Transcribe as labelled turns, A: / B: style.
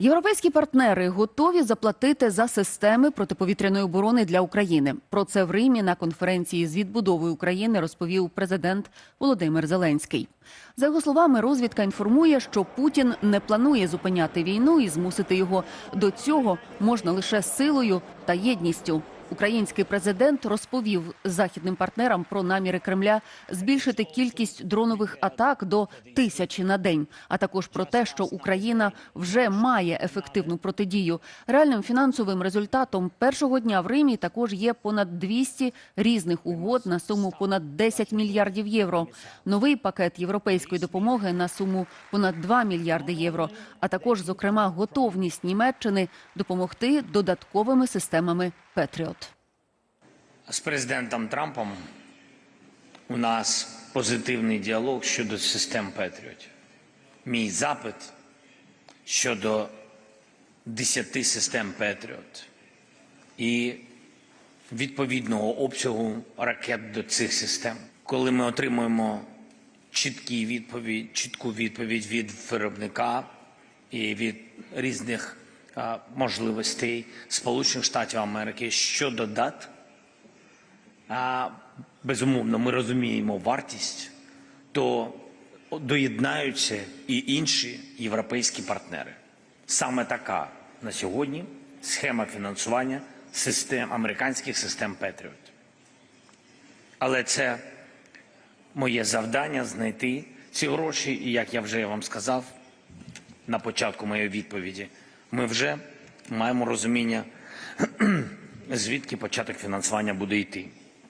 A: Європейські партнери готові заплатити за системи протиповітряної оборони для України. Про це в Римі на конференції з відбудовою України розповів президент Володимир Зеленський. За його словами, розвідка інформує, що Путін не планує зупиняти війну і змусити його до цього можна лише силою та єдністю. Український президент розповів західним партнерам про наміри Кремля збільшити кількість дронових атак до тисячі на день, а також про те, що Україна вже має ефективну протидію. Реальним фінансовим результатом першого дня в Римі також є понад 200 різних угод на суму понад 10 мільярдів євро. Новий пакет європейської допомоги на суму понад 2 мільярди євро, а також, зокрема, готовність Німеччини допомогти додатковими системами Петріот.
B: З президентом Трампом у нас позитивний діалог щодо систем Петріотів. Мій запит щодо 10 систем Петріот і відповідного обсягу ракет до цих систем. Коли ми отримуємо чіткі відповідь, чітку відповідь від виробника і від різних можливостей Сполучених Штатів Америки щодо дат, а, безумовно, ми розуміємо вартість, то доєднаються і інші європейські партнери. Саме така на сьогодні схема фінансування систем американських систем Петріот. Але це моє завдання знайти ці гроші, і як я вже вам сказав на початку моєї відповіді, ми вже маємо розуміння, звідки початок фінансування буде йти.